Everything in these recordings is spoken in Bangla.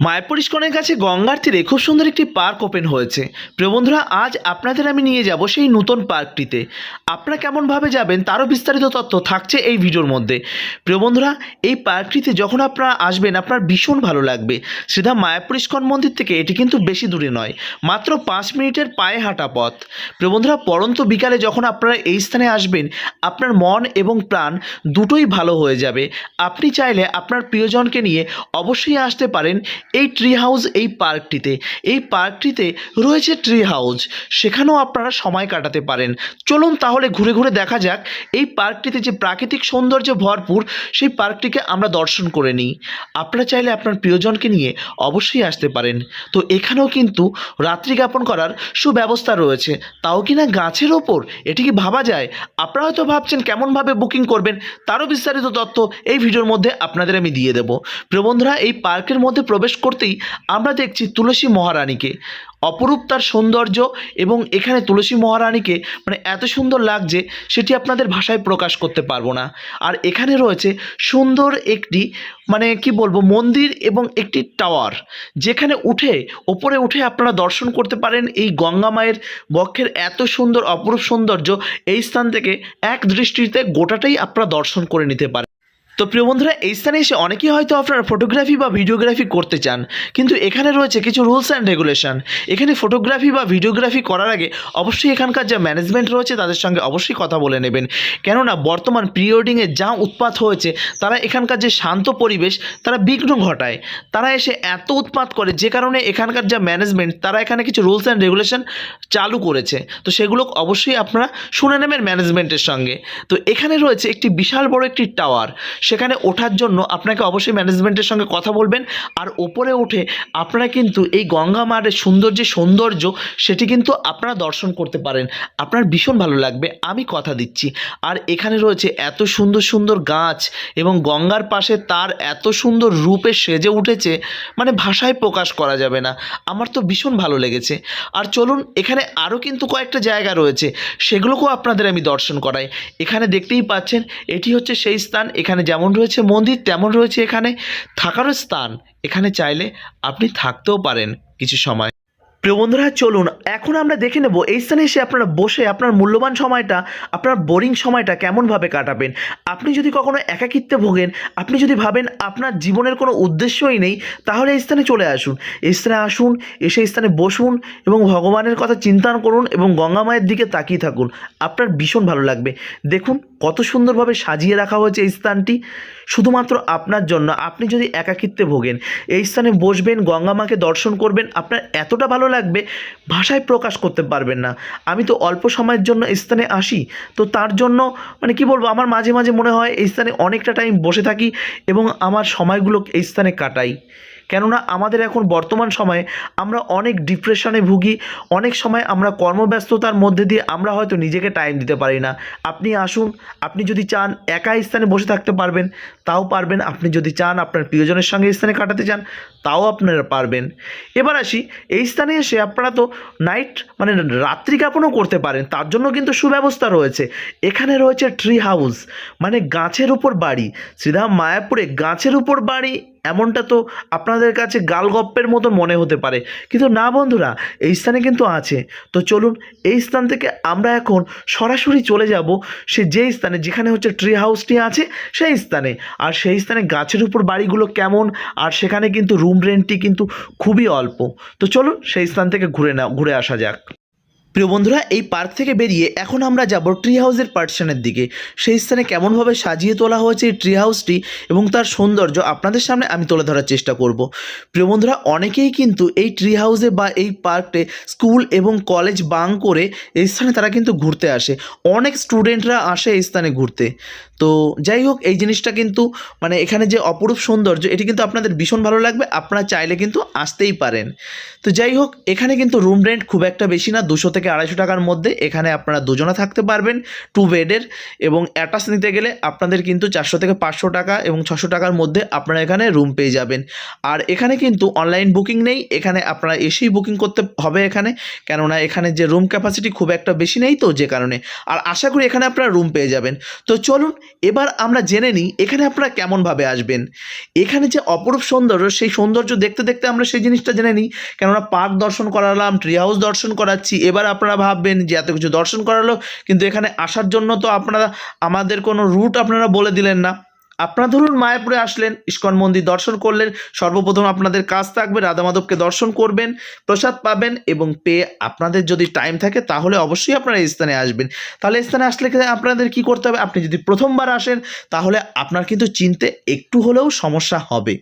মায়াপুর ইস্কনের কাছে গঙ্গার তীরে খুব সুন্দর একটি পার্ক ওপেন হয়েছে। প্রিয় বন্ধুরা, আজ আপনাদের আমি নিয়ে যাব সেই নতুন পার্কটিতে। আপনারা কেমনভাবে যাবেন তারও বিস্তারিত তথ্য থাকছে এই ভিডিওর মধ্যে। প্রিয় বন্ধুরা, এই পার্কটিতে যখন আপনারা আসবেন, আপনার ভীষণ ভালো লাগবে। সিধা মায়াপুর ইস্কন মন্দির থেকে এটি কিন্তু বেশি দূরে নয়, মাত্র পাঁচ মিনিটের পায়ে হাঁটা পথ। প্রিয় বন্ধুরা, পরন্ত বিকালে যখন আপনারা এই স্থানে আসবেন, আপনার মন এবং প্রাণ দুটোই ভালো হয়ে যাবে। আপনি চাইলে আপনার প্রিয়জনকে নিয়ে অবশ্যই আসতে পারেন। এই ট্রি হাউস এই পার্কটিতে এই পার্কটিতে রয়েছে ট্রি হাউস সেখানেও আপনারা সময় কাটাতে পারেন। চলুন তাহলে ঘুরে ঘুরে দেখা যাক এই পার্কটিতে যে প্রাকৃতিক সৌন্দর্য ভরপুর, সেই পার্কটিকে আমরা দর্শন করে নিই। আপনারা চাইলে আপনার প্রিয়জনকে নিয়ে অবশ্যই আসতে পারেন। তো এখানেও কিন্তু রাত্রি যাপন করার সুব্যবস্থা রয়েছে। তাও কি না গাছের ওপর? এটি কি ভাবা যায়? আপনারা হয়তো ভাবছেন, কেমনভাবে বুকিং করবেন? তারও বিস্তারিত তথ্য এই ভিডিওর মধ্যে আপনাদের আমি দিয়ে দেবো। প্রবন্ধরা এই পার্কের মধ্যে প্রবেশ করতেই আমরা দেখছি তুলসী মহারানীকে। অপরূপ তার সৌন্দর্য এবং এখানে তুলসী মহারানীকে মানে এত সুন্দর লাগছে, সেটি আপনাদের ভাষায় প্রকাশ করতে পারব না। আর এখানে রয়েছে সুন্দর একটি মানে কি বলব, মন্দির এবং একটি টাওয়ার। যেখানে উঠে, ওপরে উঠে আপনারা দর্শন করতে পারেন এই গঙ্গা মায়ের বক্ষের এত সুন্দর, অপরূপ সৌন্দর্য। এই স্থান থেকে এক দৃষ্টিতে গোটাটাই আপনারা দর্শন করে নিতে পারেন। তো প্রিয় বন্ধুরা, এই স্থানে এসে অনেকেই হয়তো আপনারা ফটোগ্রাফি বা ভিডিওগ্রাফি করতে চান, কিন্তু এখানে রয়েছে কিছু রুলস অ্যান্ড রেগুলেশন এখানে ফটোগ্রাফি বা ভিডিওগ্রাফি করার আগে অবশ্যই এখানকার যা ম্যানেজমেন্ট রয়েছে তাদের সঙ্গে অবশ্যই কথা বলে নেবেন। কেননা বর্তমান প্রি ওয়েডিংয়ে যা উৎপাত হয়েছে, তারা এখানকার যে শান্ত পরিবেশ, তারা বিঘ্ন ঘটায়। তারা এসে এত উৎপাত করে, যে কারণে এখানকার যা ম্যানেজমেন্ট তারা এখানে কিছু রুলস অ্যান্ড রেগুলেশন চালু করেছে। তো সেগুলো অবশ্যই আপনারা শুনে নেবেন ম্যানেজমেন্টের সঙ্গে। তো এখানে রয়েছে একটি বিশাল বড় একটি টাওয়ার সেখানে ওঠার জন্য আপনাকে অবশ্যই ম্যানেজমেন্টের সঙ্গে কথা বলবেন। আর ওপরে উঠে আপনারা কিন্তু এই গঙ্গা মায়ের সুন্দর যে সৌন্দর্য, সেটি কিন্তু আপনারা দর্শন করতে পারেন। আপনার ভীষণ ভালো লাগবে। আমি কথা দিচ্ছি। আর এখানে রয়েছে এত সুন্দর সুন্দর গাছ এবং গঙ্গার পাশে তার এত সুন্দর রূপে সেজে উঠেছে মানে ভাষায় প্রকাশ করা যাবে না। আমার তো ভীষণ ভালো লেগেছে। আর চলুন, এখানে আরও কিন্তু কয়েকটা জায়গা রয়েছে। সেগুলোকেও আপনাদের আমি দর্শন করাই। এখানে দেখতেই পাচ্ছেন, এটি হচ্ছে সেই স্থান। এখানে যেমন রয়েছে মন্দির, তেমন রয়েছে এখানে থাকারও স্থান। এখানে চাইলে আপনি থাকতেও পারেন কিছু সময়। প্রিয় বন্ধুরা, চলুন, এখন আমরা দেখে নেব এই স্থানে এসে আপনারা বসে আপনার মূল্যবান সময়টা, আপনার বোরিং সময়টা কেমনভাবে কাটাবেন। আপনি যদি কখনো একাকিত্বে ভোগেন, আপনি যদি ভাবেন আপনার জীবনের কোনো উদ্দেশ্যই নেই, তাহলে এই স্থানে চলে আসুন। এই স্থানে আসুন, এসে এই স্থানে বসুন এবং ভগবানের কথা চিন্তা করুন এবং গঙ্গা মায়ের দিকে তাকিয়ে থাকুন। আপনার ভীষণ ভালো লাগবে। দেখুন, কত সুন্দরভাবে সাজিয়ে রাখা হয়েছে এই স্থানটি। শুধুমাত্র আপনার জন্য, আপনি যদি একাকিত্বে ভোগেন, এই স্থানে বসবেন, গঙ্গা মাকে দর্শন করবেন, আপনার এতটা ভালো লাগবে ভাষায় প্রকাশ করতে পারবেন না। আমি তো অল্প সময়ের জন্য স্থানে আসি, তো তার জন্য মানে কি বলব, আমার মাঝে মাঝে মনে হয় এই স্থানে অনেকটা টাইম বসে থাকি এবং আমার সময়গুলো এই স্থানে কাটাই। কেননা আমাদের এখন বর্তমান সময়ে আমরা অনেক ডিপ্রেশনে ভুগি, অনেক সময় আমরা কর্মব্যস্ততার মধ্যে দিয়ে আমরা হয়তো নিজেকে টাইম দিতে পারি না। আপনি আসুন, আপনি যদি চান একা স্থানে বসে থাকতে পারবেন, তাও পারবেন। আপনি যদি চান আপনার প্রিয়জনের সঙ্গে স্থানে কাটাতে চান, তাও আপনারা পারবেন। এবার আসি, এই স্থানে এসে আপনারা তো নাইট মানে রাত্রি যাপনও করতে পারেন, তার জন্য কিন্তু সুব্যবস্থা রয়েছে। এখানে রয়েছে ট্রি হাউস মানে গাছের উপর বাড়ি। শ্রীধাম মায়াপুরে গাছের উপর বাড়ি এমনটা তো আপনাদের কাছে গালগপ্পের মতো মনে হতে পারে। কিন্তু না বন্ধুরা, এই স্থানে কিন্তু আছে। তো চলুন, এই স্থান থেকে আমরা এখন সরাসরি চলে যাব সে যেই স্থানে যেখানে হচ্ছে ট্রি হাউসটি আছে, সেই স্থানে। আর সেই স্থানে গাছের উপর বাড়িগুলো কেমন, আর সেখানে কিন্তু রুম রেন্টটি কিন্তু খুবই অল্প। তো চলুন, সেই স্থান থেকে ঘুরে না, ঘুরে আসা যাক। প্রিয় বন্ধুরা, এই পার্ক থেকে বেরিয়ে এখন আমরা যাব ট্রি হাউসের পার্টিশনের দিকে। সেই স্থানে কেমনভাবে সাজিয়ে তোলা হয়েছে এই ট্রি হাউসটি এবং তার সৌন্দর্য আপনাদের সামনে আমি তুলে ধরার চেষ্টা করব। প্রিয় বন্ধুরা, অনেকেই কিন্তু এই ট্রি হাউসে বা এই পার্কে স্কুল এবং কলেজ বাং করে এই স্থানে তারা কিন্তু ঘুরতে আসে। অনেক স্টুডেন্টরা আসে এই স্থানে ঘুরতে। তো যাই হোক, এই জিনিসটা কিন্তু মানে এখানে যে অপরূপ সৌন্দর্য, এটি কিন্তু আপনাদের ভীষণ ভালো লাগবে, আপনারা চাইলে কিন্তু আসতেই পারেন। তো যাই হোক, এখানে কিন্তু রুম রেন্ট খুব একটা বেশি না, দুশো থেকে থেকে আড়াইশো টাকার মধ্যে এখানে আপনারা দুজনে থাকতে পারবেন টু বেডের এবং অ্যাটাচ নিতে গেলে আপনাদের কিন্তু চারশো থেকে পাঁচশো টাকা এবং ছশো টাকার মধ্যে আপনারা এখানে রুম পেয়ে যাবেন। আর এখানে কিন্তু অনলাইন বুকিং নেই, এখানে আপনারা এসেই বুকিং করতে হবে এখানে, কেননা এখানে যে রুম ক্যাপাসিটি খুব একটা বেশি নেই তো যে কারণে। আর আশা করি এখানে আপনারা রুম পেয়ে যাবেন। তো চলুন, এবার আমরা জেনে নিই এখানে আপনারা কেমনভাবে আসবেন। এখানে যে অপরূপ সৌন্দর্য, সেই সৌন্দর্য দেখতে দেখতে আমরা সেই জিনিসটা জেনে নিই। কেননা পার্ক দর্শন করালাম ট্রি হাউস দর্শন করাচ্ছি, এবার আপনারা ভাববেন যে এত কিছু দর্শন করালো, কিন্তু এখানে আসার জন্য তো আপনারা, আমাদের কোনো রুট আপনারা বলে দিলেন না। আপনারা ধরুন মায়াপুরে আসলেন, ইস্কন মন্দির দর্শন করলেন, সর্বপ্রথম আপনাদের কাজ থাকবে রাধা মাধবকে দর্শন করবেন, প্রসাদ পাবেন এবং পেয়ে আপনাদের যদি টাইম থাকে তাহলে অবশ্যই আপনারা এই স্থানে আসবেন। তাহলে স্থানে আসলে আপনাদের কি করতে হবে? আপনি যদি প্রথমবার আসেন, তাহলে আপনার কিন্তু চিনতে একটু হলেও সমস্যা হবে।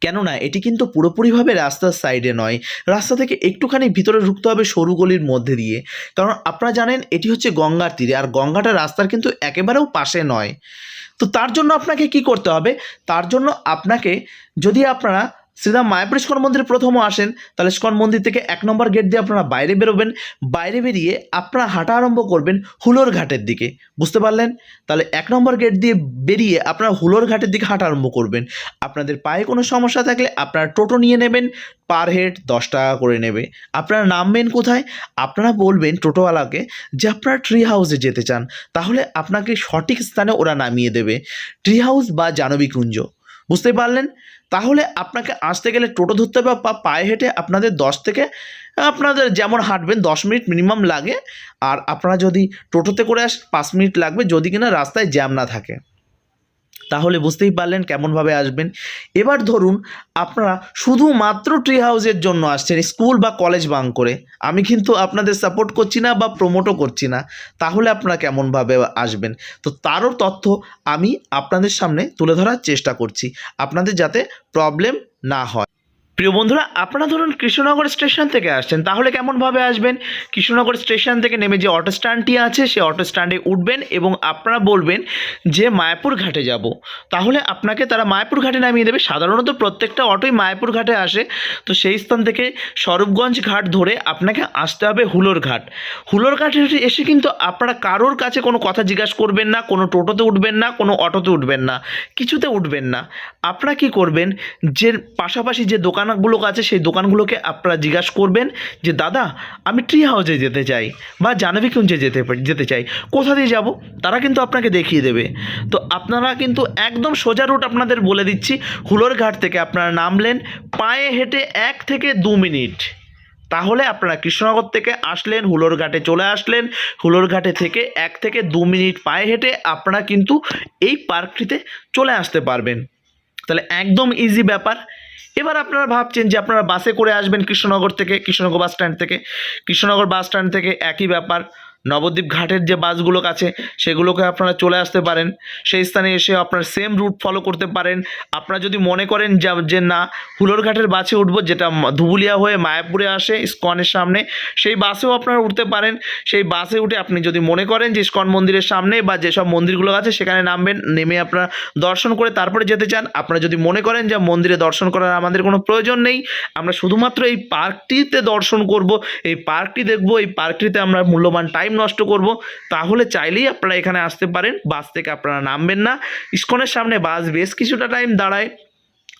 কেননা এটি কিন্তু পুরোপুরিভাবে রাস্তার সাইডে নয়, রাস্তা থেকে একটুখানি ভিতরে ঢুকতে হবে সরু গলির মধ্যে দিয়ে। কারণ আপনারা জানেন এটি হচ্ছে গঙ্গার তীরে, আর গঙ্গাটা রাস্তার কিন্তু একেবারেও পাশে নয়। তো তার জন্য আপনাকে কি করতে হবে? তার জন্য আপনাকে যদি আপনারা শ্রীরাম মায়াপুর ইস্কন মন্দিরে প্রথমও আসেন, তাহলে ইস্কন মন্দির থেকে এক নম্বর গেট দিয়ে আপনারা বাইরে বেরোবেন, বাইরে বেরিয়ে আপনারা হাঁটা আরম্ভ করবেন হুলোর ঘাটের দিকে, বুঝতে পারলেন? তাহলে এক নম্বর গেট দিয়ে বেরিয়ে আপনারা হুলোর ঘাটের দিকে হাঁটা আরম্ভ করবেন। আপনাদের পায়ে কোনো সমস্যা থাকলে আপনারা টোটো নিয়ে নেবেন, পার হেড দশ টাকা করে নেবে। আপনারা নামবেন কোথায়? আপনারা বলবেন টোটোওয়ালাকে যে আপনারা ট্রি হাউসে যেতে চান, তাহলে আপনাকে সঠিক স্থানে ওরা নামিয়ে দেবে। ট্রি হাউস বা জানবী কুঞ্জ। বুঝতে পারলেন? তাহলে আপনাকে আসতে গেলে টোটো ধরতে হবে বা পায়ে হেঁটে আপনাদের দশ থেকে, আপনাদের যেমন হাঁটবেন, দশ মিনিট মিনিমাম লাগে। আর আপনারা যদি টোটোতে করে আস, পাঁচ মিনিট লাগবে, যদি কিনা রাস্তায় জ্যাম না থাকে। তাহলে বুঝতেই পারলেন কেমনভাবে আসবেন। এবার ধরুন আপনারা শুধুমাত্র ট্রি হাউসের জন্য আসছেন, স্কুল বা কলেজ বাং করে। আমি কিন্তু আপনাদের সাপোর্ট করছি না বা প্রমোটও করছি না। তাহলে আপনারা কেমনভাবে আসবেন? তো তারও তথ্য আমি আপনাদের সামনে তুলে ধরার চেষ্টা করছি। আপনাদের যাতে প্রবলেম না হয়। প্রিয় বন্ধুরা, আপনারা ধরুন কৃষ্ণনগর স্টেশন থেকে আসছেন, তাহলে কেমনভাবে আসবেন? কৃষ্ণনগর স্টেশন থেকে নেমে যে অটো স্ট্যান্ডটি আছে, সেই অটো স্ট্যান্ডে উঠবেন এবং আপনারা বলবেন যে, মায়াপুর ঘাটে যাব। তাহলে আপনাকে তারা মায়াপুর ঘাটে নামিয়ে দেবে। সাধারণত প্রত্যেকটা অটোই মায়াপুর ঘাটে আসে। তো সেই স্থান থেকে স্বরূপগঞ্জ ঘাট ধরে আপনাকে আসতে হবে হুলোর ঘাট। হুলোর ঘাটে এসে কিন্তু আপনারা কারোর কাছে কোনো কথা জিজ্ঞাসা করবেন না, কোনো টোটোতে উঠবেন না, কোনো অটোতে উঠবেন না, কিছুতে উঠবেন না। আপনারা কি করবেন? যে পাশাপাশি যে দোকানগুলো আছে, সেই দোকানগুলোকে আপনারা জিজ্ঞাসা করবেন যে, দাদা, আমি ট্রি হাউসে যেতে চাই বা জাহ্নবীকুঞ্জে যেতে যেতে চাই। কোথা দিয়ে যাব? তারা কিন্তু আপনাকে দেখিয়ে দেবে। তো আপনারা কিন্তু একদম সোজা রুট আপনাদের বলে দিচ্ছি। হুলোর ঘাট থেকে আপনারা নামলেন, পায়ে হেঁটে এক থেকে দু মিনিট। তাহলে আপনারা কৃষ্ণনগর থেকে আসলেন, হুলোর ঘাটে চলে আসলেন। হুলোর ঘাটে থেকে এক থেকে দু মিনিট পায়ে হেঁটে আপনারা কিন্তু এই পার্কটিতে চলে আসতে পারবেন। তাহলে একদম ইজি ব্যাপার। এবার আপনারা ভাবছেন যে আপনারা বাসে করে আসবেন কৃষ্ণনগর থেকে, কৃষ্ণনগর বাস স্ট্যান্ড থেকে। কৃষ্ণনগর বাস স্ট্যান্ড থেকে একই ব্যাপার। নবদ্বীপ ঘাটের যে বাসগুলো আছে, সেগুলোকে আপনারা চলে আসতে পারেন। সেই স্থানে এসে আপনার সেম রুট ফলো করতে পারেন। আপনারা যদি মনে করেন যা- না, হুলোর ঘাটের বাসে উঠবো, যেটা ধুবুলিয়া হয়ে মায়াপুরে আসে ইস্কনের সামনে, সেই বাসেও আপনারা উঠতে পারেন। সেই বাসে উঠে আপনি যদি মনে করেন যে ইস্কন মন্দিরের সামনে বা যেসব মন্দিরগুলো আছে, সেখানে নামবেন, নেমে আপনারা দর্শন করে তারপরে যেতে চান। আপনারা যদি মনে করেন যে মন্দিরে দর্শন করার আমাদের কোনো প্রয়োজন নেই, আমরা শুধুমাত্র এই পার্কটিতে দর্শন করব, এই পার্কটি দেখব, এই পার্কটিতে আমরা মূল্যবান টাইম নষ্ট করব, তাহলে চাইলেই আপনারা এখানে আসতে পারেন, বাস থেকে আপনারা নামবেন না। ইস্কনের সামনে বাস বেশ কিছুটা টাইম দাঁড়ায়।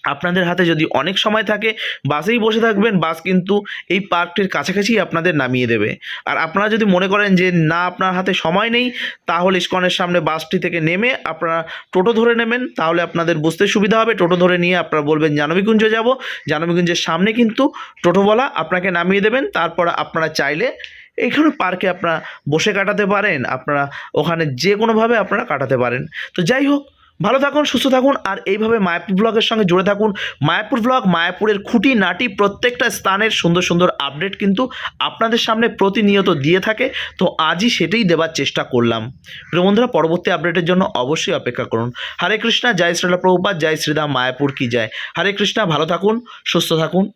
আপনাদের হাতে যদি অনেক সময় থাকে, বাসেই বসে থাকবেন, বাস কিন্তু এই পার্কটির কাছাকাছি আপনাদের নামিয়ে দেবে। আর আপনারা যদি মনে করেন যে না, আপনার হাতে সময় নেই, তাহলে ইস্কনের সামনে বাসটি থেকে নেমে আপনারা টোটো ধরে নেবেন, তাহলে আপনাদের বুঝতে সুবিধা হবে। টোটো ধরে নিয়ে আপনারা বলবেন জানবীকুঞ্জ যাব। জানবীকুঞ্জের সামনে কিন্তু টোটোওয়ালা আপনাকে নামিয়ে দেবেন। তারপর আপনারা চাইলে এইখানে পার্কে আপনারা বসে কাটাতে পারেন, আপনারা ওখানে যে কোনোভাবে আপনারা কাটাতে পারেন। তো যাই হোক, ভালো থাকুন, সুস্থ থাকুন, আর এইভাবে মায়াপুর ব্লগের সঙ্গে জুড়ে থাকুন। মায়াপুর ব্লগ মায়াপুরের খুঁটি নাটি প্রত্যেকটা স্থানের সুন্দর সুন্দর আপডেট কিন্তু আপনাদের সামনে প্রতিনিয়ত দিয়ে থাকে। তো আজই সেটাই দেওয়ার চেষ্টা করলাম। প্রিয় বন্ধুরা, পরবর্তী আপডেটের জন্য অবশ্যই অপেক্ষা করুন। হরে কৃষ্ণা, জয় শ্রীলা প্রভুপাত জয় শ্রীরাম মায়াপুর কি জয়। হরে কৃষ্ণা, ভালো থাকুন, সুস্থ থাকুন।